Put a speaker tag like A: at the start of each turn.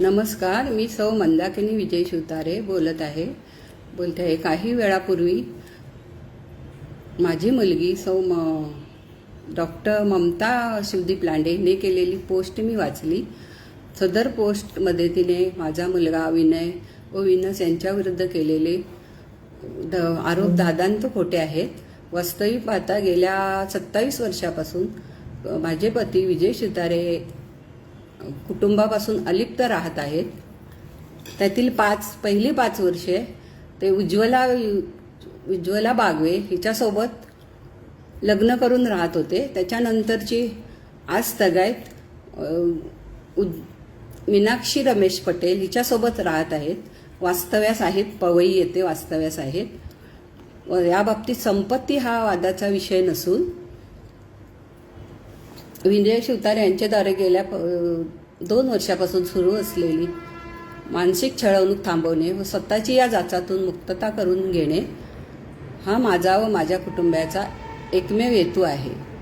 A: नमस्कार मी सौ मंदाकिनी विजय शिवतारे बोलत आहे. बोलते आहे काही वेळापूर्वी माझी मुलगी सौ म डॉक्टर ममता शिवदीप लांडे हिने केलेली पोस्ट मी वाचली. सदर पोस्टमध्ये तिने माझा मुलगा विनय व विनस यांच्याविरुद्ध केलेले द आरोप दादांत खोटे आहेत. वास्तविक पाहता गेल्या सत्तावीस वर्षापासून माझे पती विजय शिवतारे कुटुंबापासून अलिप्त राहत आहेत. त्यातील पाच पहिली पाच वर्षे ते उज्ज्वला उज्ज्वला बागवे हिच्यासोबत लग्न करून राहत होते. त्याच्यानंतरची आज तगायत उज- मीनाक्षी रमेश पटेल हिच्यासोबत राहत आहेत. वास्तव्यास आहेत पवई येथे वास्तव्यास आहेत या बाबतीत संपत्ती हा वादाचा विषय नसून विनय शिवतार यांच्याद्वारे गेल्या प- दोन वर्षापासून सुरू असलेली मानसिक छळवणूक थांबवणे व स्वतःची या जाचातून मुक्तता करून घेणे हा माझा व माझ्या कुटुंबाचा एकमेव हेतू आहे.